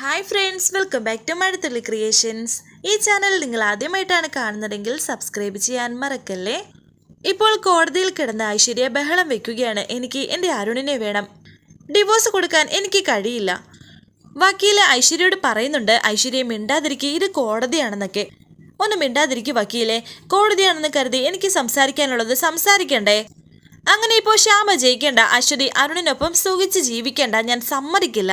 Hi friends welcome back to Mazhathulli creations ഈ channel നിങ്ങൾ ആദ്യമായിട്ടാണ് കാണുന്നതെങ്കിൽ സബ്സ്ക്രൈബ് ചെയ്യാൻ മറക്കല്ലേ? ഇപ്പോൾ കോടതിയിൽ കിടന്ന ഐശ്വര്യ ബഹളം വെക്കുകയാണ്. എനിക്ക് എന്റെ അരുണിനെ വേണം. ഡിവോഴ്സ് കൊടുക്കാൻ എനിക്ക് കഴിയില്ല. വക്കീൽ ഐശ്വര്യയോട് പറയുന്നുണ്ട് ഐശ്വര്യ മിണ്ടാതിരിക്കുക ഇത് കോടതിയാണെന്നൊക്കെ. ഒന്ന് മിണ്ടാതിരിക്കുക വക്കീലെ. കോടതിയാണെന്ന് കരുതി എനിക്ക് സംസാരിക്കാനുള്ളത് സംസാരിക്കണ്ടേ? അങ്ങനെ ഇപ്പോൾ ശ്യാമ ജയിക്കേണ്ട. അശ്വതി അരുണിനൊപ്പം സുഖിച്ച് ജീവിക്കേണ്ട. ഞാൻ സമ്മതിക്കില്ല.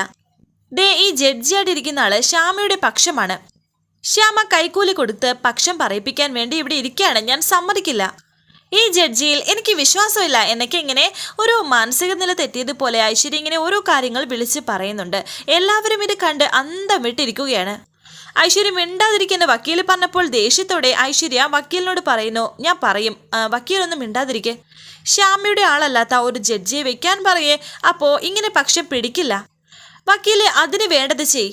ദേ ഈ ജഡ്ജിയായിട്ടിരിക്കുന്ന ആൾ ശ്യാമയുടെ പക്ഷമാണ്. ശ്യാമ കൈക്കൂലി കൊടുത്ത് പക്ഷം പറയിപ്പിക്കാൻ വേണ്ടി ഇവിടെ ഇരിക്കുകയാണ്. ഞാൻ സമ്മതിക്കില്ല. ഈ ജഡ്ജിയിൽ എനിക്ക് വിശ്വാസമില്ല എന്നൊക്കെ ഇങ്ങനെ ഒരു മാനസിക നില തെറ്റിയതുപോലെ ഐശ്വര്യ ഇങ്ങനെ ഓരോ കാര്യങ്ങൾ വിളിച്ച് പറയുന്നുണ്ട്. എല്ലാവരും ഇത് കണ്ട് അന്തം വിട്ടിരിക്കുകയാണ്. ഐശ്വര്യ മിണ്ടാതിരിക്കുന്ന വക്കീൽ പറഞ്ഞപ്പോൾ ദേഷ്യത്തോടെ ഐശ്വര്യ വക്കീലിനോട് പറയുന്നു ഞാൻ പറയും. "ആ, വക്കീലൊന്നും മിണ്ടാതിരിക്കെ. ശ്യാമയുടെ ആളല്ലാത്ത ഒരു ജഡ്ജിയെ വെക്കാൻ പറയേ അപ്പോ ഇങ്ങനെ പക്ഷെ പിടിക്കില്ല. വക്കീൽ അതിന് വേണ്ടത് ചെയ്.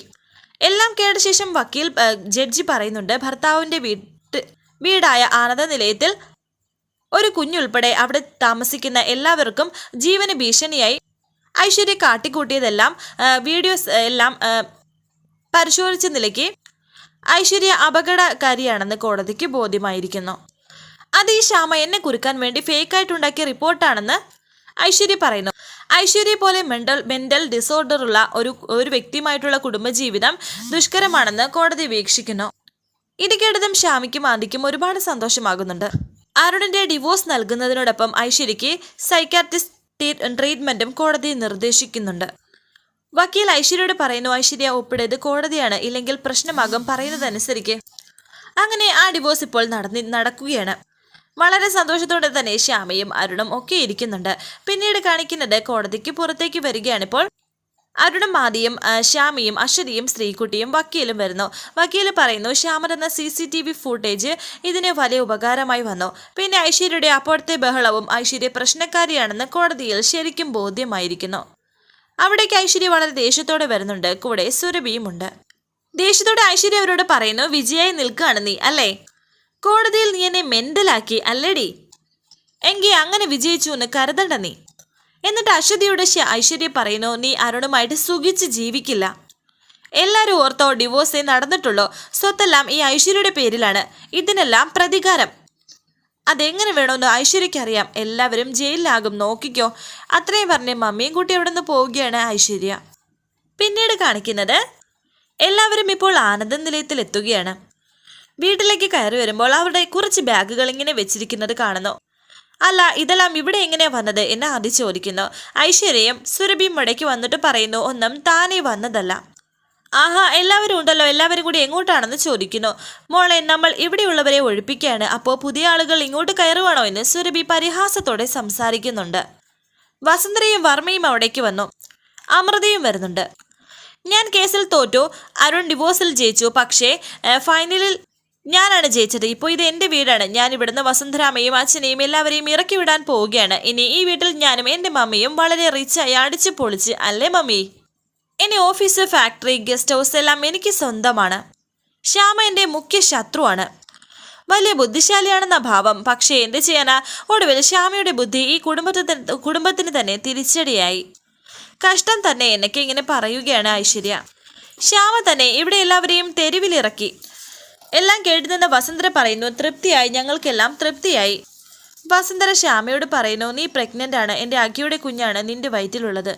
എല്ലാം കേട്ട ശേഷം വക്കീൽ ജഡ്ജി പറയുന്നുണ്ട് ഭർത്താവിന്റെ വീട്ട് വീടായ ആനന്ദ നിലയത്തിൽ ഒരു കുഞ്ഞുൾപ്പെടെ അവിടെ താമസിക്കുന്ന എല്ലാവർക്കും ജീവന് ഭീഷണിയായി. ഐശ്വര്യ കാട്ടിക്കൂട്ടിയതെല്ലാം വീഡിയോസ് എല്ലാം പരിശോധിച്ച നിലയ്ക്ക് ഐശ്വര്യ അപകടകാരിയാണെന്ന് കോടതിക്ക് ബോധ്യമായിരിക്കുന്നു. അത് ഈ ശ്യാമ എന്നെ കുറുക്കാൻ വേണ്ടി ഫേക്കായിട്ടുണ്ടാക്കിയ റിപ്പോർട്ടാണെന്ന് ഐശ്വര്യ പറയുന്നു. ഐശ്വര്യ പോലെ മെന്റൽ മെന്റൽ ഡിസോർഡർ ഉള്ള ഒരു ഒരു വ്യക്തിയുമായിട്ടുള്ള കുടുംബജീവിതം ദുഷ്കരമാണെന്ന് കോടതി വീക്ഷിക്കുന്നു. ഇത് കേട്ടതും ശ്യാമിക്കും ആദിക്കും ഒരുപാട് സന്തോഷമാകുന്നുണ്ട്. അരുണിന്റെ ഡിവോഴ്സ് നൽകുന്നതിനോടൊപ്പം ഐശ്വര്യയ്ക്ക് സൈക്കാട്രിസ്റ്റ് ട്രീറ്റ്മെന്റും കോടതി നിർദ്ദേശിക്കുന്നുണ്ട്. വക്കീൽ ഐശ്വര്യയോട് പറയുന്നു ഐശ്വര്യ ഒപ്പിടേത് കോടതിയാണ്. ഇല്ലെങ്കിൽ പ്രശ്നമാകും. പറയുന്നതനുസരിക്ക്. അങ്ങനെ ആ ഡിവോഴ്സ് ഇപ്പോൾ നടന്നി നടക്കുകയാണ്. വളരെ സന്തോഷത്തോടെ തന്നെ ശ്യാമയും അരുണും ഒക്കെ ഇരിക്കുന്നുണ്ട്. പിന്നീട് കാണിക്കുന്നത് കോടതിക്ക് പുറത്തേക്ക് വരികയാണിപ്പോൾ അരുണും മാതിയും ശ്യാമിയും അശ്വതിയും സ്ത്രീക്കുട്ടിയും വക്കീലും വരുന്നു. വക്കീൽ പറയുന്നു ശ്യാമരെന്ന C C T V footage ഇതിന് വലിയ ഉപകാരമായി വന്നു. പിന്നെ ഐശ്വര്യയുടെ അപ്പോഴത്തെ ബഹളവും ഐശ്വര്യ പ്രശ്നക്കാരിയാണെന്ന് കോടതിയിൽ ശരിക്കും ബോധ്യമായിരിക്കുന്നു. അവിടേക്ക് ഐശ്വര്യ വളരെ ദേഷ്യത്തോടെ വരുന്നുണ്ട്. കൂടെ സുരഭിയുമുണ്ട്. ദേഷ്യത്തോടെ ഐശ്വര്യ അവരോട് പറയുന്നു വിജയായി നിൽക്കുകയാണ് നീ അല്ലേ? കോടതിയിൽ നീ എന്നെ മെന്റലാക്കി അല്ലേടി? എങ്കി അങ്ങനെ വിജയിച്ചു എന്ന് കരുതണ്ട നീ. എന്നിട്ട് അശ്വതിയുടെ ഐശ്വര്യ പറയുന്നു നീ അരുണുമായിട്ട് സുഖിച്ച് ജീവിക്കില്ല. എല്ലാവരും ഓർത്തോ ഡിവോഴ്സേ നടന്നിട്ടുള്ളോ. സ്വത്തെല്ലാം ഈ ഐശ്വര്യയുടെ പേരിലാണ്. ഇതിനെല്ലാം പ്രതികാരം. അതെങ്ങനെ വേണമെന്ന് ഐശ്വര്യക്കറിയാം എല്ലാവരും ജയിലിലാകും. നോക്കിക്കോ. അത്രയും പറഞ്ഞ് മമ്മിയും കൂട്ടി അവിടെ നിന്ന് പോവുകയാണ് ഐശ്വര്യ. പിന്നീട് കാണിക്കുന്നത് എല്ലാവരും ഇപ്പോൾ ആനന്ദ നിലയത്തിൽ എത്തുകയാണ് വീട്ടിലേക്ക് കയറി വരുമ്പോൾ അവിടെ കുറച്ച് ബാഗുകൾ ഇങ്ങനെ വെച്ചിരിക്കുന്നത് കാണുന്നു. അല്ല ഇതെല്ലാം ഇവിടെ എങ്ങനെ വന്നത് എന്ന് ആദ്യം ചോദിക്കുന്നു. ഐശ്വര്യയും സുരഭിയും മടക്കി വന്നിട്ട് പറയുന്നു ഒന്നും താനേ വന്നതല്ല. ആഹാ എല്ലാവരും ഉണ്ടല്ലോ. എല്ലാവരും കൂടി എങ്ങോട്ടാണെന്ന് ചോദിക്കുന്നു. മോളെ നമ്മൾ ഇവിടെയുള്ളവരെ ഒഴിപ്പിക്കുകയാണ്. അപ്പോൾ പുതിയ ആളുകൾ ഇങ്ങോട്ട് കയറുവാണോ എന്ന് സുരഭി പരിഹാസത്തോടെ സംസാരിക്കുന്നുണ്ട്. വസന്തരയും വർമ്മയും അവിടേക്ക് വന്നു. അമൃതയും വരുന്നുണ്ട്. ഞാൻ കേസിൽ തോറ്റു. അരുൺ ഡിവോഴ്സിൽ ജയിച്ചു. പക്ഷേ ഫൈനലിൽ ഞാനാണ് ജയിച്ചത്. ഇപ്പോൾ ഇത് എന്റെ വീടാണ്. ഞാൻ ഇവിടുന്ന് വസുന്ധരാമയും അച്ഛനെയും എല്ലാവരെയും ഇറക്കി വിടാൻ പോവുകയാണ്. ഇനി ഈ വീട്ടിൽ ഞാനും എന്റെ മമ്മിയും വളരെ റിച്ചായി അടിച്ചു പൊളിച്ച് അല്ലേ മമ്മി? ഇനി ഓഫീസ് ഫാക്ടറി ഗസ്റ്റ് ഹൗസ് എല്ലാം എനിക്ക് സ്വന്തമാണ്. ശ്യാമ എന്റെ മുഖ്യ ശത്രുവാണ്. വലിയ ബുദ്ധിശാലിയാണെന്ന ഭാവം. പക്ഷേ എന്ത് ചെയ്യാനാ? ഒടുവിൽ ശ്യാമയുടെ ബുദ്ധി ഈ കുടുംബത്തിന് കുടുംബത്തിന് തന്നെ തിരിച്ചടിയായി. കഷ്ടം തന്നെ എന്നൊക്കെ ഇങ്ങനെ പറയുകയാണ് ഐശ്വര്യ. ശ്യാമ തന്നെ ഇവിടെ എല്ലാവരെയും തെരുവിലിറക്കി. എല്ലാം കേട്ടുനിന്ന വസന്തര പറയുന്നു തൃപ്തിയായി ഞങ്ങൾക്കെല്ലാം തൃപ്തിയായി. വസന്തര ശ്യാമയോട് പറയുന്നു നീ പ്രഗ്നന്റ് ആണ് എന്റെ അഖിയുടെ കുഞ്ഞാണ് നിന്റെ വയറ്റിലുള്ളത്.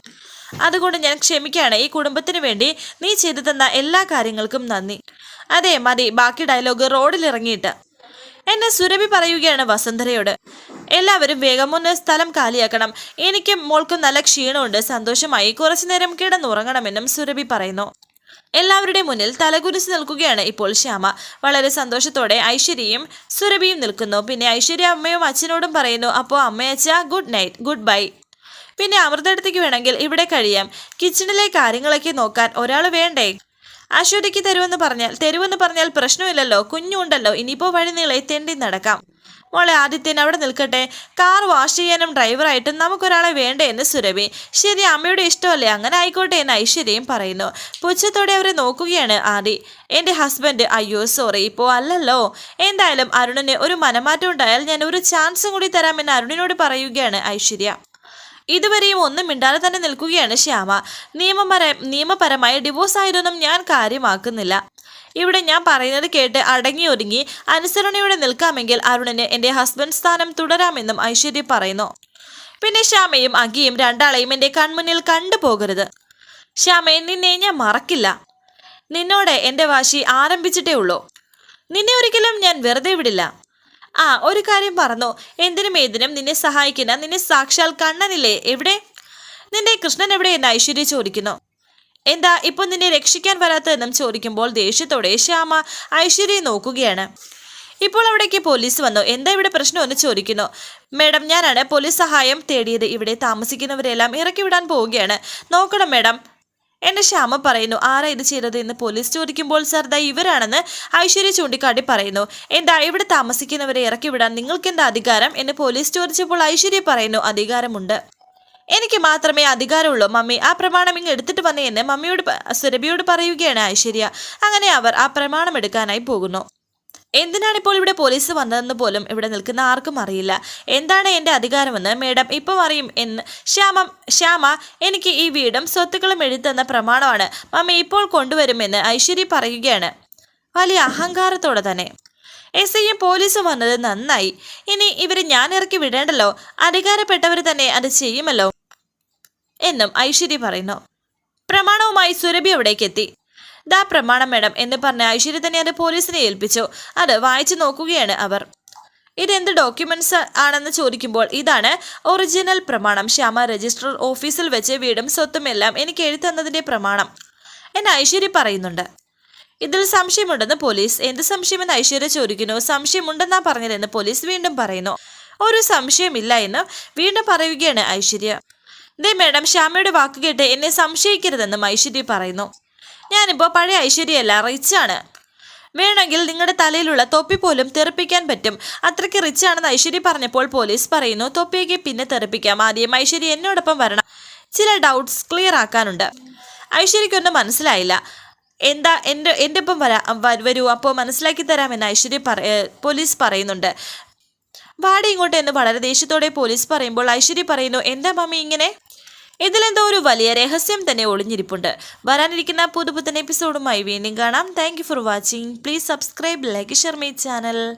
അതുകൊണ്ട് ഞാൻ ക്ഷമിക്കുകയാണ് ഈ കുടുംബത്തിന് വേണ്ടി നീ ചെയ്തു തന്ന എല്ലാ കാര്യങ്ങൾക്കും നന്ദി. അതെ മതി ബാക്കി ഡയലോഗ് റോഡിൽ ഇറങ്ങിയിട്ട് എന്നെ സുരഭി പറയുകയാണ് വസന്തരയോട്. എല്ലാവരും വേഗം ഒന്ന് സ്ഥലം കാലിയാക്കണം. എനിക്കും മോൾക്കും നല്ല ക്ഷീണമുണ്ട് സന്തോഷമായി കുറച്ചു നേരം കിടന്നുറങ്ങണമെന്നും സുരഭി പറയുന്നു. എല്ലാവരുടെ മുന്നിൽ തലകുനിച്ച് നിൽക്കുകയാണ് ഇപ്പോൾ ശ്യാമ. വളരെ സന്തോഷത്തോടെ ഐശ്വര്യയും സുരഭിയും നിൽക്കുന്നു. പിന്നെ ഐശ്വര്യ അമ്മയും അച്ഛനോടും പറയുന്നു അപ്പോൾ അമ്മയച്ച ഗുഡ് നൈറ്റ് ഗുഡ് ബൈ പിന്നെ അമൃതടുത്തേക്ക് വേണമെങ്കിൽ ഇവിടെ കഴിയാം. കിച്ചണിലെ കാര്യങ്ങളൊക്കെ നോക്കാൻ ഒരാൾ വേണ്ടേ? അശ്വതിക്ക് തരുമെന്ന് പറഞ്ഞാൽ തരുമെന്ന് പറഞ്ഞാൽ പ്രശ്നമില്ലല്ലോ കുഞ്ഞുണ്ടല്ലോ. ഇനിയിപ്പോൾ വഴി നീളെ തെണ്ടി നടക്കാം. മോളെ ആദിത്യൻ അവിടെ നിൽക്കട്ടെ. കാർ വാഷ് ചെയ്യാനും ഡ്രൈവറായിട്ടും നമുക്കൊരാളെ വേണ്ടേ എന്ന് സുരഭി. ശരി അമ്മയുടെ ഇഷ്ടമല്ലേ? അങ്ങനെ ആയിക്കോട്ടെ എന്ന് ഐശ്വര്യയും പറയുന്നു. പുച്ഛത്തോടെ അവരെ നോക്കുകയാണ് ആദി. എന്റെ ഹസ്ബൻഡ് അയ്യോ സോറി ഇപ്പോൾ അല്ലല്ലോ. എന്തായാലും അരുണിന് ഒരു മനമാറ്റം ഉണ്ടായാൽ ഞാൻ ഒരു ചാൻസും കൂടി തരാമെന്ന് അരുണിനോട് പറയുകയാണ് ഐശ്വര്യ. ഇതുവരെയും ഒന്നും മിണ്ടാതെ തന്നെ നിൽക്കുകയാണ് ശ്യാമ. നിയമപര നിയമപരമായ ഡിവോഴ്സ് ആയതൊന്നും ഞാൻ കാര്യമാക്കുന്നില്ല. ഇവിടെ ഞാൻ പറയുന്നത് കേട്ട് അടങ്ങി ഒരുങ്ങി അനുസരണയോടെ നിൽക്കാമെങ്കിൽ അരുണിന് എന്റെ ഹസ്ബൻഡ് സ്ഥാനം തുടരാമെന്നും ഐശ്വര്യ പറയുന്നു. പിന്നെ ശ്യാമയും അഗിയും രണ്ടാളെയും എന്റെ കൺമുന്നിൽ കണ്ടുപോകരുത്. ശ്യാമയെ നിന്നെ ഞാൻ മറക്കില്ല. നിന്നോട് എന്റെ വാശി ആരംഭിച്ചിട്ടേ ഉള്ളൂ. നിന്നെ ഒരിക്കലും ഞാൻ വെറുതെ വിടില്ല. ആ ഒരു കാര്യം പറഞ്ഞു. എന്തിനും ഏതിനും നിന്നെ സഹായിക്കുന്ന നിന്നെ സാക്ഷാൽ കണ്ണനില്ലേ? എവിടെ? നിന്റെ കൃഷ്ണൻ എവിടെ എന്ന് ഐശ്വര്യ ചോദിക്കുന്നു. എന്താ ഇപ്പൊ നിന്നെ രക്ഷിക്കാൻ വരാത്തതെന്നും ചോദിക്കുമ്പോൾ ദേഷ്യത്തോടെ ശ്യാമ ഐശ്വര്യയെ നോക്കുകയാണ്. ഇപ്പോൾ അവിടേക്ക് പോലീസ് വന്നു. എന്താ ഇവിടെ പ്രശ്നം എന്ന് ചോദിക്കുന്നു. മേഡം ഞാനാണ് പോലീസ് സഹായം തേടിയത്. ഇവിടെ താമസിക്കുന്നവരെല്ലാം ഇറക്കി വിടാൻ പോവുകയാണ്. നോക്കണം മേഡം. എന്റെ ശ്യാമ പറയുന്നു. ആരാ ഇത് ചെയ്തത്? എന്ന് പോലീസ് ചോദിക്കുമ്പോൾ സർ ദാ ഇവരാണെന്ന് ഐശ്വര്യ ചൂണ്ടിക്കാട്ടി പറയുന്നു. എന്താ ഇവിടെ താമസിക്കുന്നവരെ ഇറക്കി വിടാൻ നിങ്ങൾക്ക് എന്താ അധികാരം? എന്ന് പോലീസ് ചോദിച്ചപ്പോൾ ഐശ്വര്യ പറയുന്നു അധികാരമുണ്ട്. എനിക്ക് മാത്രമേ അധികാരമുള്ളൂ. മമ്മി ആ പ്രമാണം ഇങ്ങ് എടുത്തിട്ട് വന്നേ എന്ന് മമ്മിയോട് സുരഭിയോട് പറയുകയാണ് ഐശ്വര്യ. അങ്ങനെ അവർ ആ പ്രമാണം എടുക്കാനായി പോകുന്നു. എന്തിനാണ് ഇപ്പോൾ ഇവിടെ പോലീസ് വന്നതെന്ന് പോലും ഇവിടെ നിൽക്കുന്ന ആർക്കും അറിയില്ല. എന്താണ് എന്റെ അധികാരമെന്ന് മേഡം ഇപ്പം അറിയും എന്ന് ശ്യാമം ശ്യാമ എനിക്ക് ഈ വീടും സ്വത്തുക്കളും എഴുതുന്ന പ്രമാണമാണ്. മമ്മി ഇപ്പോൾ കൊണ്ടുവരുമെന്ന് ഐശ്വര്യ പറയുകയാണ്. വലിയ അഹങ്കാരത്തോടെ തന്നെ. എസ് ഐയും പോലീസ് വന്നത് നന്നായി. ഇനി ഇവരെ ഞാൻ ഇറക്കി വിടേണ്ടല്ലോ. അധികാരപ്പെട്ടവർ തന്നെ അത് ചെയ്യുമല്ലോ. എന്നും ഐശ്വര്യ പറയുന്നു. പ്രമാണവുമായി സുരഭി അവിടേക്ക് എത്തി ദാ പ്രമാണം മേഡം എന്ന് പറഞ്ഞ ഐശ്വര്യ തന്നെ അത് പോലീസിനെ ഏൽപ്പിച്ചു. അത് വായിച്ചു നോക്കുകയാണ് അവർ. ഇതെന്ത് ഡോക്യുമെന്റ്സ് ആണെന്ന് ചോദിക്കുമ്പോൾ ഇതാണ് ഒറിജിനൽ പ്രമാണം. ശ്യാമ രജിസ്ട്രർ ഓഫീസിൽ വെച്ച് വീടും സ്വത്തും എല്ലാം എനിക്ക് എഴുത്തുന്നതിന്റെ പ്രമാണം എന്ന് ഐശ്വര്യ പറയുന്നുണ്ട്. ഇതിൽ സംശയമുണ്ടെന്ന് പോലീസ് എന്ത് സംശയമെന്ന് ഐശ്വര്യ ചോദിക്കുന്നു. സംശയമുണ്ടെന്നാ പറഞ്ഞതെന്ന് പോലീസ് വീണ്ടും പറയുന്നു. ഒരു സംശയമില്ല എന്ന് വീണ്ടും പറയുകയാണ് ഐശ്വര്യ. ദേ മേഡം ശ്യാമയുടെ വാക്ക് കേട്ട് എന്നെ സംശയിക്കരുതെന്നും ഐശ്വര്യ പറയുന്നു. ഞാനിപ്പോൾ പഴയ ഐശ്വര്യയല്ല റിച്ചാണ്. വേണമെങ്കിൽ നിങ്ങളുടെ തലയിലുള്ള തൊപ്പി പോലും തെറിപ്പിക്കാൻ പറ്റും. അത്രയ്ക്ക് റിച്ച് ആണെന്ന് ഐശ്വര്യ പറഞ്ഞപ്പോൾ പോലീസ് പറയുന്നു തൊപ്പിയൊക്കെ പിന്നെ തെറിപ്പിക്കാം. ആദ്യം ഐശ്വര്യ എന്നോടൊപ്പം വരണം. ചില ഡൗട്ട്സ് ക്ലിയർ ആക്കാനുണ്ട്. ഐശ്വര്യക്കൊന്നും മനസ്സിലായില്ല. എന്താ എന്റെ എന്റെ ഒപ്പം വരാ വരൂ. അപ്പോൾ മനസ്സിലാക്കി തരാമെന്ന് ഐശ്വര്യ പറ പോലീസ് പറയുന്നുണ്ട്. വാടി ഇങ്ങോട്ട് എന്ന് വളരെ ദേഷ്യത്തോടെ പോലീസ് പറയുമ്പോൾ ഐശ്വര്യ പറയുന്നു എന്താ മമ്മി ഇങ്ങനെ? ഇതിലെന്തോ ഒരു വലിയ രഹസ്യം തന്നെ ഒളിഞ്ഞിരിപ്പുണ്ട്. വരാനിരിക്കുന്ന പുതുപുത്തൻ എപ്പിസോഡുമായി വീണ്ടും കാണാം. Thank for watching please subscribe like share my channel